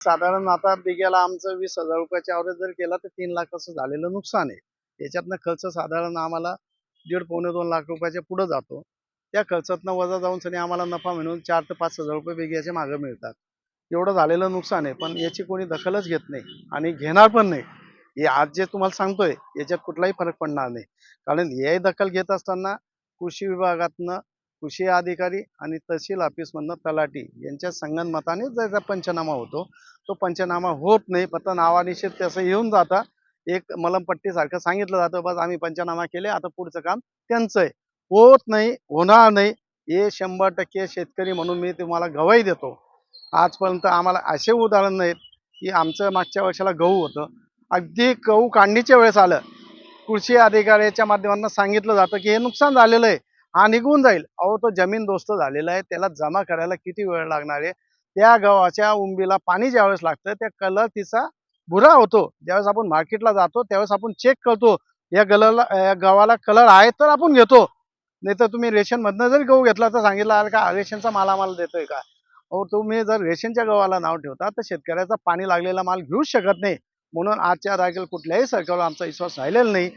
साधारण आता बिग्याला आमचं वीस हजार रुपयाच्या ॲव्हरेज जर केला तर तीन लाखाचं झालेलं नुकसान आहे. याच्यातनं खर्च साधारण आम्हाला दीड पावणे दोन लाख रुपयाच्या पुढं जातो. त्या खर्चातनं वजा जाऊन सनी आम्हाला नफा म्हणून चार ते पाच हजार रुपये बिग्याच्या मागं मिळतात. एवढं झालेलं नुकसान आहे पण याची कोणी दखलच घेत नाही आणि घेणार पण नाही. हे आज जे तुम्हाला सांगतोय याच्यात कुठलाही फरक पडणार नाही. कारण हे दखल घेत असताना कृषी विभागातनं कृषी अधिकारी आणि तहसील ऑफिसमधनं तलाठी यांच्या संगनमताने ज्याचा पंचनामा होतो तो पंचनामा होत नाही फक्त नावानिश्चित त्याचं येऊन जाता. एक मलमपट्टीसारखं सांगितलं जातं बस आम्ही पंचनामा केले आता पुढचं काम त्यांचं आहे. होत नाही होणार नाही हे शंभर टक्के शेतकरी म्हणून मी तुम्हाला गवाही देतो. आजपर्यंत आम्हाला असे उदाहरण नाहीत की आमचं मागच्या वर्षाला गहू होतं. अगदी गहू काढणीच्या वेळेस आलं. कृषी अधिकाऱ्याच्या माध्यमातून सांगितलं जातं की हे नुकसान झालेलं आहे. हा निघून जाईल. अहो तो जमीन दोस्त झालेला आहे. त्याला जमा करायला किती वेळ लागणार आहे? त्या गव्हाच्या उंबीला पाणी ज्यावेळेस लागतं त्या कलर तिचा भुरा होतो. ज्यावेळेस आपण मार्केटला जातो त्यावेळेस आपण चेक करतो. या गलरला या गव्हाला कलर आहे तर आपण घेतो. नाही तर तुम्ही रेशनमधनं जरी गहू घेतला तर सांगितलं आलं का रेशनचा माल आम्हाला देतोय का? अहो तुम्ही जर रेशनच्या गव्हाला नाव ठेवता तर शेतकऱ्याचा पाणी लागलेला माल घेऊच शकत नाही. म्हणून आजच्या तारखेला कुठल्याही सरकारवर आमचा विश्वास राहिलेला नाही.